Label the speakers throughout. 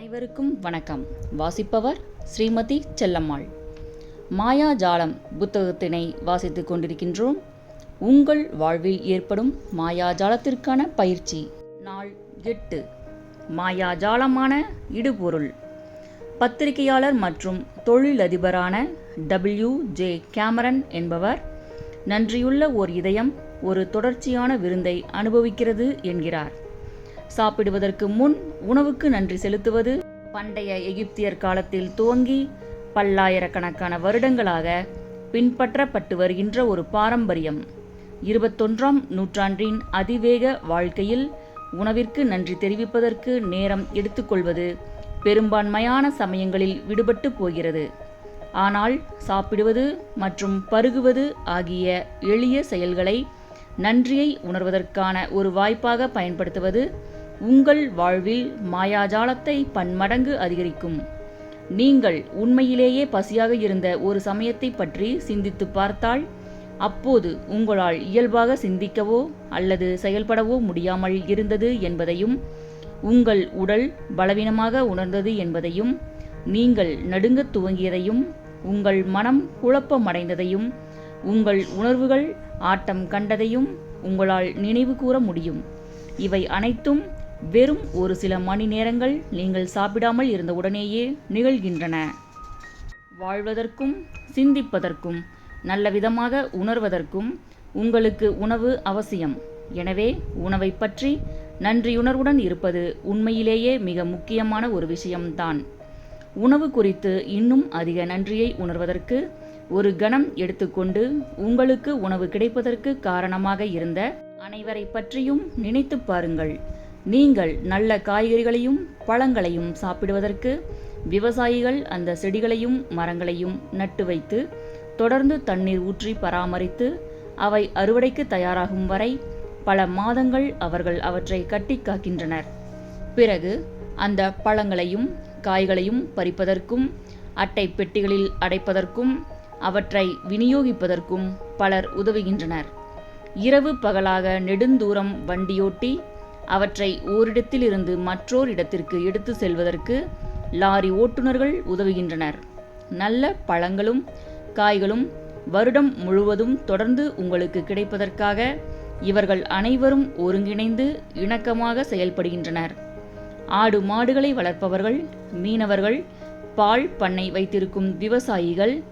Speaker 1: அனைவருக்கும் வணக்கம். வாசிப்பவர் ஸ்ரீமதி செல்லம்மாள். மாயாஜாலம் புத்தகத்தினை வாசித்துக் கொண்டிருக்கின்றோம். உங்கள் வாழ்வில் ஏற்படும் மாயாஜாலத்திற்கான பயிற்சி. நாள் எட்டு. மாயாஜாலமான இடுபொருள். பத்திரிகையாளர் மற்றும் தொழிலதிபரான டபிள்யூ ஜே கேமரன் என்பவர் நன்றியுள்ள ஓர் இதயம் ஒரு தொடர்ச்சியான விருந்தை அனுபவிக்கிறது என்கிறார். சாப்பிடுவதற்கு முன் உணவுக்கு நன்றி செலுத்துவது பண்டைய எகிப்தியர் காலத்தில் துவங்கி பல்லாயிரக்கணக்கான வருடங்களாக பின்பற்றப்பட்டு வருகின்ற ஒரு பாரம்பரியம். இருபத்தொன்றாம் நூற்றாண்டின் அதிவேக வாழ்க்கையில் உணவிற்கு நன்றி தெரிவிப்பதற்கு நேரம் எடுத்துக்கொள்வது பெரும்பான்மையான சமயங்களில் விடுபட்டு போகிறது. ஆனால் சாப்பிடுவது மற்றும் பருகுவது ஆகிய எளிய செயல்களை நன்றியை உணர்வதற்கான ஒரு வாய்ப்பாக பயன்படுத்துவது உங்கள் வாழ்வில் மாயாஜாலத்தை பன்மடங்கு அதிகரிக்கும். நீங்கள் உண்மையிலேயே பசியாக இருந்த ஒரு சமயத்தை பற்றி சிந்தித்து பார்த்தால் அப்போது உங்களால் இயல்பாக சிந்திக்கவோ அல்லது செயல்படவோ முடியாமல் இருந்தது என்பதையும் உங்கள் உடல் பலவீனமாக உணர்ந்தது என்பதையும் நீங்கள் நடுங்கத் துவங்கியதையும் உங்கள் மனம் குழப்பமடைந்ததையும் உங்கள் உணர்வுகள் ஆட்டம் கண்டதையும் உங்களால் நினைவு கூற முடியும். இவை அனைத்தும் வெறும் ஒரு சில மணி நேரங்கள் நீங்கள் சாப்பிடாமல் இருந்த உடனேயே நிகழ்கின்றன. வாழ்வதற்கும் சிந்திப்பதற்கும் நல்ல விதமாக உணர்வதற்கும் உங்களுக்கு உணவு அவசியம். எனவே உணவை பற்றி நன்றியுணர்வுடன் இருப்பது உண்மையிலேயே மிக முக்கியமான ஒரு விஷயம்தான். உணவு குறித்து இன்னும் அதிக நன்றியை உணர்வதற்கு ஒரு கணம் எடுத்துக்கொண்டு உங்களுக்கு உணவு கிடைப்பதற்கு காரணமாக இருந்த அனைவரை பற்றியும் நினைத்து பாருங்கள். நீங்கள் நல்ல காய்கறிகளையும் பழங்களையும் சாப்பிடுவதற்கு விவசாயிகள் அந்த செடிகளையும் மரங்களையும் நட்டு வைத்து தொடர்ந்து தண்ணீர் ஊற்றி பராமரித்து அவை அறுவடைக்கு தயாராகும் வரை பல மாதங்கள் அவர்கள் அவற்றை கட்டி காக்கின்றனர். பிறகு அந்த பழங்களையும் காய்களையும் பறிப்பதற்கும் அட்டை பெட்டிகளில் அடைப்பதற்கும் அவற்றை விநியோகிப்பதற்கும் பலர் உதவுகின்றனர். இரவு பகலாக நெடுந்தூரம் வண்டியோட்டி அவற்றை ஓரிடத்திலிருந்து மற்றோர் இடத்திற்கு எடுத்து செல்வதற்கு லாரி ஓட்டுநர்கள் உதவுகின்றனர். நல்ல பழங்களும் காய்களும் வருடம் முழுவதும் தொடர்ந்து உங்களுக்கு கிடைப்பதற்காக இவர்கள் அனைவரும் ஒருங்கிணைந்து இணக்கமாக செயல்படுகின்றனர். ஆடு மாடுகளை வளர்ப்பவர்கள் மீனவர்கள் பால் பண்ணை வைத்திருக்கும் விவசாயிகள்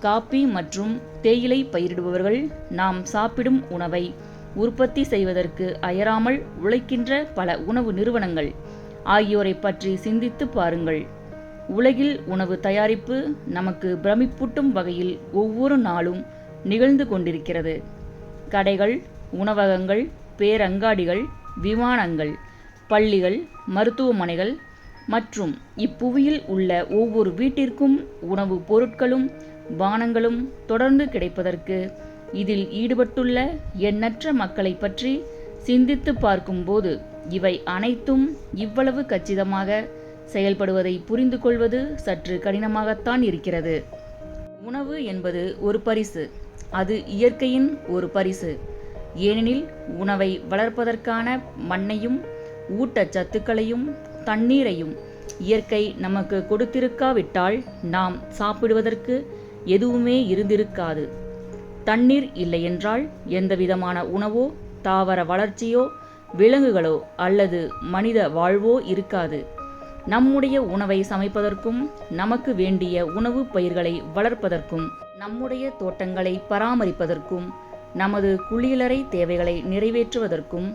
Speaker 1: காப்பி மற்றும் தேயிலை பயிரிடுபவர்கள் நாம் சாப்பிடும் உணவை உற்பத்தி செய்வதற்கு அயராமல் உழைக்கின்ற பல உணவு நிறுவனங்கள். ஆகியோரை பற்றி சிந்தித்து பாருங்கள். உலகில் உணவு தயாரிப்பு நமக்கு பிரமிப்பூட்டும் வகையில் ஒவ்வொரு நாளும் நிகழ்ந்து கொண்டிருக்கிறது. கடைகள் உணவகங்கள் பேரங்காடிகள் விமானங்கள் பள்ளிகள் மருத்துவமனைகள் மற்றும் இப்புவியில் உள்ள ஒவ்வொரு வீட்டிற்கும் உணவுப் பொருட்களும் பானங்களும் தொடர்ந்து கிடைப்பதற்கு இதில் ஈடுபட்டுள்ள எண்ணற்ற மக்களை பற்றி சிந்தித்து பார்க்கும்போது இவை அனைத்தும் இவ்வளவு கச்சிதமாக செயல்படுவதை புரிந்து கொள்வது சற்று கடினமாகத்தான் இருக்கிறது. உணவு என்பது ஒரு பரிசு. அது இயற்கையின் ஒரு பரிசு. ஏனெனில் உணவை வளர்ப்பதற்கான மண்ணையும் ஊட்டச்சத்துக்களையும் தண்ணீரையும் இயற்கை நமக்கு கொடுத்திருக்காவிட்டால் நாம் சாப்பிடுவதற்கு எதுவுமே இருந்திருக்காது. தண்ணீர் இல்லையென்றால் எந்தவிதமான உணவோ தாவர வளர்ச்சியோ விலங்குகளோ அல்லது மனித வாழ்வோ இருக்காது. நம்முடைய உணவை சமைப்பதற்கும் நமக்கு வேண்டிய உணவு பயிர்களை வளர்ப்பதற்கும் நம்முடைய தோட்டங்களை பராமரிப்பதற்கும் நமது குளியலறை தேவைகளை நிறைவேற்றுவதற்கும்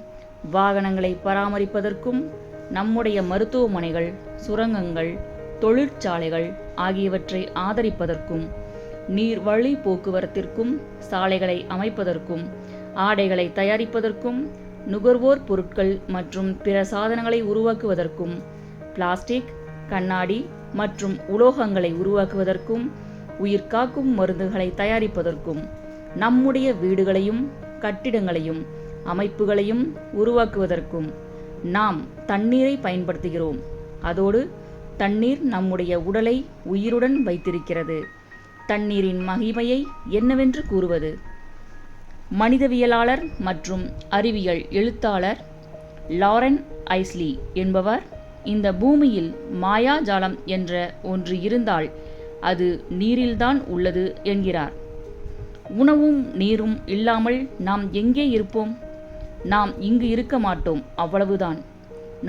Speaker 1: வாகனங்களை பராமரிப்பதற்கும் நம்முடைய மருத்துவமனைகள் சுரங்கங்கள் தொழிற்சாலைகள் ஆகியவற்றை ஆதரிப்பதற்கும் நீர் வழி போக்குவரத்திற்கும் சாலைகளை அமைப்பதற்கும் ஆடைகளை தயாரிப்பதற்கும் நுகர்வோர் பொருட்கள் மற்றும் பிற சாதனங்களை உருவாக்குவதற்கும் பிளாஸ்டிக் கண்ணாடி மற்றும் உலோகங்களை உருவாக்குவதற்கும் உயிர்காக்கும் மருந்துகளை தயாரிப்பதற்கும் நம்முடைய வீடுகளையும் கட்டிடங்களையும் அமைப்புகளையும் உருவாக்குவதற்கும் நாம் தண்ணீரை பயன்படுத்துகிறோம். அதோடு தண்ணீர் நம்முடைய உடலை உயிருடன் வைத்திருக்கிறது. தண்ணீரின் மகிமையை என்னவென்று கூறுவது? மனிதவியலாளர் மற்றும் அறிவியல் எழுத்தாளர் லாரன் ஐஸ்லி என்பவர் இந்த பூமியில் மாயாஜாலம் என்ற ஒன்று இருந்தால் அது நீரில்தான் உள்ளது என்கிறார். உணவும் நீரும் இல்லாமல் நாம் எங்கே இருப்போம்? நாம் இங்கு இருக்க மாட்டோம் அவ்வளவுதான்.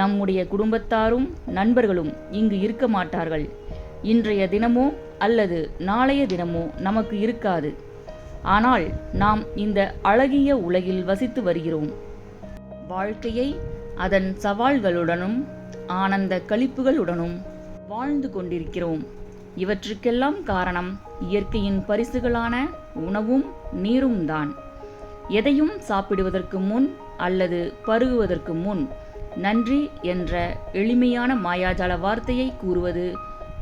Speaker 1: நம்முடைய குடும்பத்தாரும் நண்பர்களும் இங்கு இருக்க மாட்டார்கள். இன்றைய தினமோ அல்லது நாளைய தினமோ நமக்கு இருக்காது. ஆனால் நாம் இந்த அழகிய உலகில் வசித்து வருகிறோம். வாழ்க்கையை அதன் சவால்களுடனும் ஆனந்த களிப்புகளுடனும் வாழ்ந்து கொண்டிருக்கிறோம். இவற்றுக்கெல்லாம் காரணம் இயற்கையின் பரிசுகளான உணவும் நீரும் தான். எதையும் சாப்பிடுவதற்கு முன் அல்லது பருகுவதற்கு முன் நன்றி என்ற எளிமையான மாயாஜால வார்த்தையை கூறுவது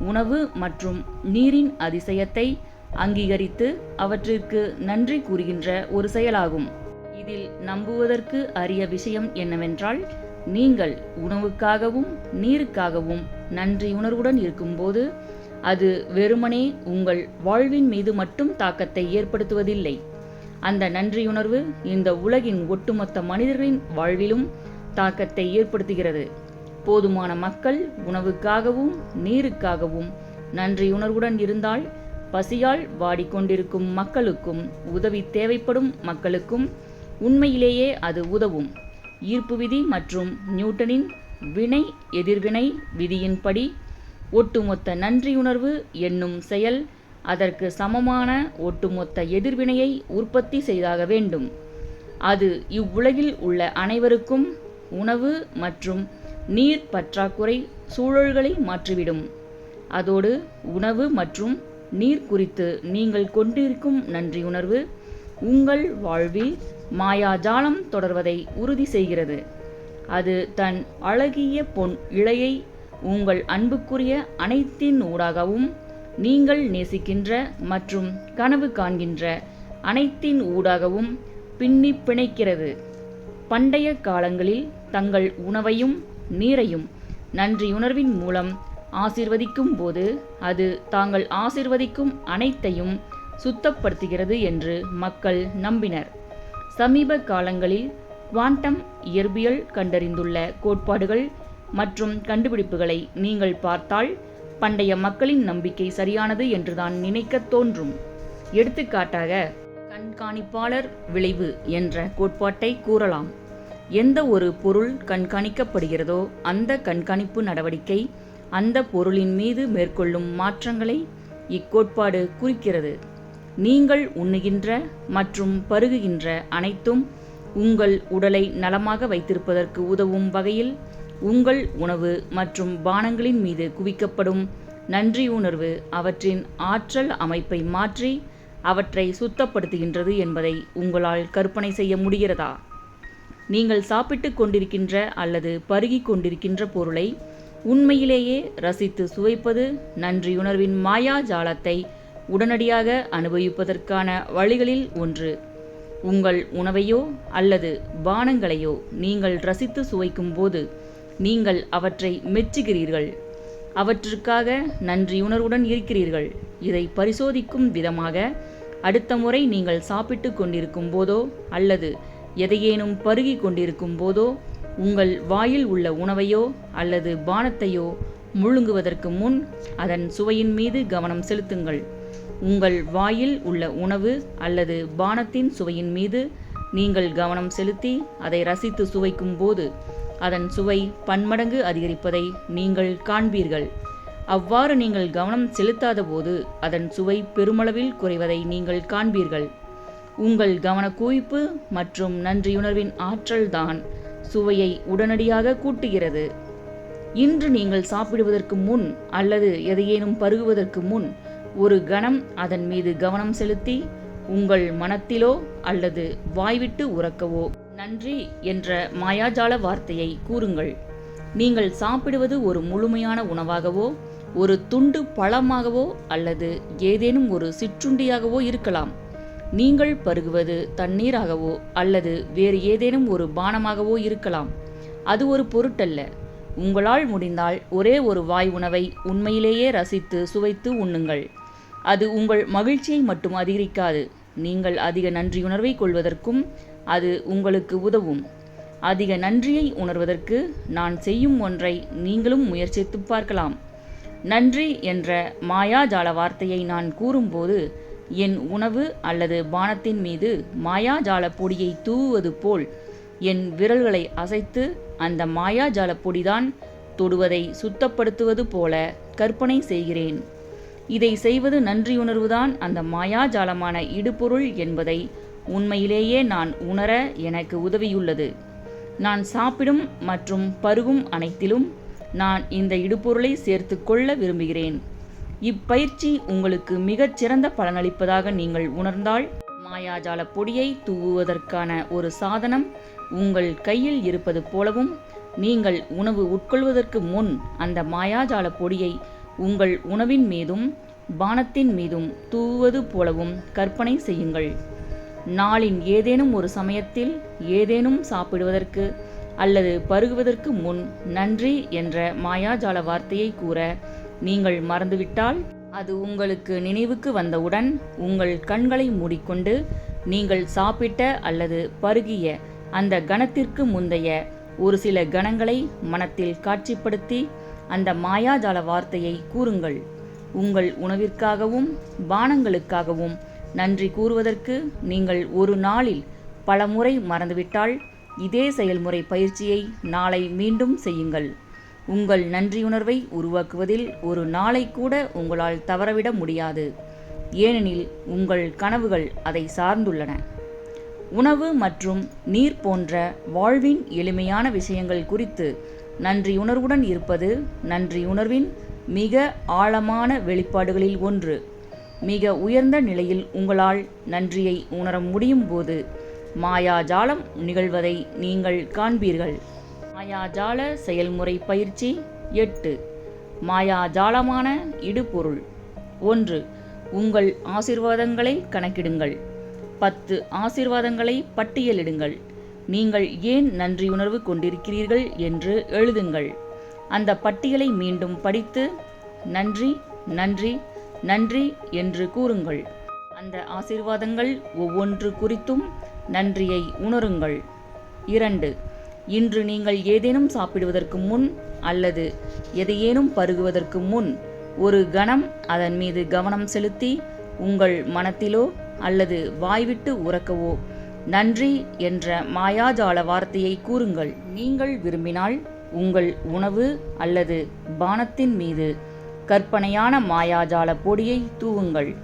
Speaker 1: உணவு மற்றும் நீரின் அதிசயத்தை அங்கீகரித்து அவற்றிற்கு நன்றி கூறுகின்ற ஒரு செயலாகும். இதில் நம்புவதற்கு அரிய விஷயம் என்னவென்றால் நீங்கள் உணவுக்காகவும் நீருக்காகவும் நன்றியுணர்வுடன் இருக்கும்போது அது வெறுமனே உங்கள் வாழ்வின் மீது மட்டும் தாக்கத்தை ஏற்படுத்துவதில்லை. அந்த நன்றியுணர்வு இந்த உலகின் ஒட்டுமொத்த மனிதர்களின் வாழ்விலும் தாக்கத்தை ஏற்படுத்துகிறது. போதுமான மக்கள் உணவுக்காகவும் நீருக்காகவும் நன்றியுணர்வுடன் இருந்தால் பசியால் வாடிக்கொண்டிருக்கும் மக்களுக்கும் உதவி தேவைப்படும் மக்களுக்கும் உண்மையிலேயே அது உதவும். ஈர்ப்பு விதி மற்றும் நியூட்டனின் வினை எதிர்வினை விதியின்படி ஒட்டுமொத்த நன்றியுணர்வு என்னும் செயல் அதற்கு சமமான ஒட்டுமொத்த எதிர்வினையை உற்பத்தி செய்தாக வேண்டும். அது இவ்வுலகில் உள்ள அனைவருக்கும் உணவு மற்றும் நீர் பற்றாக்குறை சூழல்களை மாற்றிவிடும். அதோடு உணவு மற்றும் நீர் குறித்து நீங்கள் கொண்டிருக்கும் நன்றியுணர்வு உங்கள் வாழ்வில் மாயாஜாலம் தொடர்வதை உறுதி செய்கிறது. அது தன் அழகிய பொன் இழையை உங்கள் அன்புக்குரிய அனைத்தின் ஊடாகவும் நீங்கள் நேசிக்கின்ற மற்றும் கனவு காண்கின்ற அனைத்தின் ஊடாகவும் பின்னி பிணைக்கிறது. பண்டைய காலங்களில் தங்கள் உணவையும் நீரையும் நன்றியுணர்வின் மூலம் ஆசிர்வதிக்கும் போது அது தாங்கள் ஆசிர்வதிக்கும் அனைத்தையும் சுத்தப்படுத்துகிறது என்று மக்கள் நம்பினர். சமீப காலங்களில் குவாண்டம் இயற்பியல் கண்டறிந்துள்ள கோட்பாடுகள் மற்றும் கண்டுபிடிப்புகளை நீங்கள் பார்த்தால் பண்டைய மக்களின் நம்பிக்கை சரியானது என்றுதான் நினைக்கத் தோன்றும். எடுத்துக்காட்டாக கண்காணிப்பாளர் விளைவு என்ற கோட்பாட்டை கூறலாம். எந்த ஒரு பொருள் கண்காணிக்கப்படுகிறதோ அந்த கண்காணிப்பு நடவடிக்கை அந்த பொருளின் மீது மேற்கொள்ளும் மாற்றங்களை இக்கோட்பாடு குறிக்கிறது. நீங்கள் உண்ணுகின்ற மற்றும் பருகுகின்ற அனைத்தும் உங்கள் உடலை நலமாக வைத்திருப்பதற்கு உதவும் வகையில் உங்கள் உணவு மற்றும் பானங்களின் மீது குவிக்கப்படும் நன்றியுணர்வு அவற்றின் ஆற்றல் அமைப்பை மாற்றி அவற்றை சுத்தப்படுத்துகின்றது என்பதை உங்களால் கற்பனை செய்ய முடிகிறதா? நீங்கள் சாப்பிட்டு கொண்டிருக்கின்ற அல்லது பருகிக் கொண்டிருக்கின்ற பொருளை உண்மையிலேயே ரசித்து சுவைப்பது நன்றியுணர்வின் மாயாஜாலத்தை உடனடியாக அனுபவிப்பதற்கான வழிகளில் ஒன்று. உங்கள் உணவையோ அல்லது பானங்களையோ நீங்கள் ரசித்து சுவைக்கும் போது நீங்கள் அவற்றை மெச்சுகிறீர்கள். அவற்றிற்காக நன்றியுணர்வுடன் இருக்கிறீர்கள். இதை பரிசோதிக்கும் விதமாக அடுத்த முறை நீங்கள் சாப்பிட்டு கொண்டிருக்கும் போதோ அல்லது எதையேனும் பருகி கொண்டிருக்கும் போதோ உங்கள் வாயில் உள்ள உணவையோ அல்லது பானத்தையோ முழுங்குவதற்கு முன் அதன் சுவையின் மீது கவனம் செலுத்துங்கள். உங்கள் வாயில் உள்ள உணவு அல்லது பானத்தின் சுவையின் மீது நீங்கள் கவனம் செலுத்தி அதை ரசித்து சுவைக்கும் போது அதன் சுவை பன்மடங்கு அதிகரிப்பதை நீங்கள் காண்பீர்கள். அவ்வாறு நீங்கள் கவனம் செலுத்தாத போது அதன் சுவை பெருமளவில் குறைவதை நீங்கள் காண்பீர்கள். உங்கள் கவனக்குவிப்பு மற்றும் நன்றியுணர்வின் ஆற்றல்தான் சுவையை உடனடியாக கூட்டுகிறது. இன்று நீங்கள் சாப்பிடுவதற்கு முன் அல்லது எதையேனும் பருகுவதற்கு முன் ஒரு கணம் அதன் மீது கவனம் செலுத்தி உங்கள் மனத்திலோ அல்லது வாய்விட்டு உறக்கவோ நன்றி என்ற மாயாஜால வார்த்தையை கூறுங்கள். நீங்கள் சாப்பிடுவது ஒரு முழுமையான உணவாகவோ ஒரு துண்டு பழமாகவோ அல்லது ஏதேனும் ஒரு சிற்றுண்டியாகவோ இருக்கலாம். நீங்கள் பருகுவது தண்ணீராகவோ அல்லது வேறு ஏதேனும் ஒரு பானமாகவோ இருக்கலாம். அது ஒரு பொருட்டல்ல. உங்களால் முடிந்தால் ஒரே ஒரு வாய் உணவை உண்மையிலேயே ரசித்து சுவைத்து உண்ணுங்கள். அது உங்கள் மகிழ்ச்சியை மட்டும் அதிகரிக்காது. நீங்கள் அதிக நன்றியுணர்வை கொள்வதற்கும் அது உங்களுக்கு உதவும். அதிக நன்றியை உணர்வதற்கு நான் செய்யும் ஒன்றை நீங்களும் முயற்சித்து பார்க்கலாம். நன்றி என்ற மாயாஜால வார்த்தையை நான் கூறும்போது என் உணவு அல்லது பானத்தின் மீது மாயாஜால பொடியை தூவுவது போல் என் விரல்களை அசைத்து அந்த மாயாஜால பொடிதான் தொடுவதை சுத்தப்படுத்துவது போல கற்பனை செய்கிறேன். இதை செய்வது நன்றியுணர்வுதான் அந்த மாயாஜாலமான இடுபொருள் என்பதை உண்மையிலேயே நான் உணர எனக்கு உதவியுள்ளது. நான் சாப்பிடும் மற்றும் பருகும் அனைத்திலும் நான் இந்த இடுபொருளை சேர்த்து கொள்ள விரும்புகிறேன். இப்பயிற்சி உங்களுக்கு மிகச் சிறந்த பலனளிப்பதாக நீங்கள் உணர்ந்தால் மாயாஜால பொடியை தூவுவதற்கான ஒரு சாதனம் உங்கள் கையில் இருப்பது போலவும் நீங்கள் உணவு உட்கொள்வதற்கு முன் அந்த மாயாஜால பொடியை உங்கள் உணவின் மீதும் பானத்தின் மீதும் தூவுவது போலவும் கற்பனை செய்யுங்கள். நாளின் ஏதேனும் ஒரு சமயத்தில் ஏதேனும் சாப்பிடுவதற்கு அல்லது பருகுவதற்கு முன் நன்றி என்ற மாயாஜால வார்த்தையை கூற நீங்கள் மறந்துவிட்டால் அது உங்களுக்கு நினைவுக்கு வந்தவுடன் உங்கள் கண்களை மூடிக்கொண்டு நீங்கள் சாப்பிட்ட அல்லது பருகிய அந்த கணத்திற்கு முந்தைய ஒரு சில கணங்களை மனத்தில் காட்சிப்படுத்தி அந்த மாயாஜால வார்த்தையை கூறுங்கள். உங்கள் உணவிற்காகவும் பானங்களுக்காகவும் நன்றி கூறுவதற்கு நீங்கள் ஒரு நாளில் பலமுறை மறந்துவிட்டால் இதே செயல்முறை பயிற்சியை நாளை மீண்டும் செய்யுங்கள். உங்கள் நன்றியுணர்வை உருவாக்குவதில் ஒரு நாளை கூட உங்களால் தவறவிட முடியாது. ஏனெனில் உங்கள் கனவுகள் அதை சார்ந்துள்ளன. உணவு மற்றும் நீர் போன்ற வாழ்வின் எளிமையான விஷயங்கள் குறித்து நன்றியுணர்வுடன் இருப்பது நன்றியுணர்வின் மிக ஆழமான வெளிப்பாடுகளில் ஒன்று. மிக உயர்ந்த நிலையில் உங்களால் நன்றியை உணர முடியும் போது மாயாஜாலம் நிகழ்வதை நீங்கள் காண்பீர்கள். மாயாஜால செயல்முறை பயிற்சி எட்டு. மாயாஜாலமான இடுபொருள். ஒன்று உங்கள் ஆசிர்வாதங்களை கணக்கிடுங்கள். பத்து ஆசிர்வாதங்களை பட்டியலிடுங்கள். நீங்கள் ஏன் நன்றியுணர்வு கொண்டிருக்கிறீர்கள் என்று எழுதுங்கள். அந்த பட்டியலை மீண்டும் படித்து நன்றி நன்றி நன்றி என்று கூறுங்கள். அந்த ஆசிர்வாதங்கள் ஒவ்வொன்று குறித்தும் நன்றியை உணருங்கள். இரண்டு இன்று நீங்கள் ஏதேனும் சாப்பிடுவதற்கு முன் அல்லது எதையேனும் பருகுவதற்கு முன் ஒரு கணம் அதன் மீது கவனம் செலுத்தி உங்கள் மனத்திலோ அல்லது வாய்விட்டு உறக்கவோ நன்றி என்ற மாயாஜால வார்த்தையை கூறுங்கள். நீங்கள் விரும்பினால் உங்கள் உணவு அல்லது பானத்தின் மீது கற்பனையான மாயாஜால பொடியை தூவுங்கள்.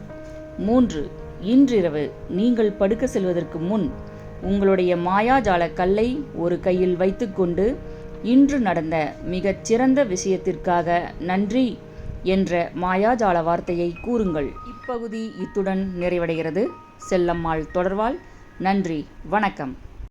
Speaker 1: மூன்று இன்றிரவு நீங்கள் படுக்க செல்வதற்கு முன் உங்களுடைய மாயாஜால கல்லை ஒரு கையில் வைத்துக்கொண்டு இன்று நடந்த மிகச் சிறந்த விஷயத்திற்காக நன்றி என்ற மாயாஜால வார்த்தையை கூறுங்கள். இப்பகுதி இத்துடன் நிறைவடைகிறது. செல்லம்மாள் தொடர்வால் நன்றி. வணக்கம்.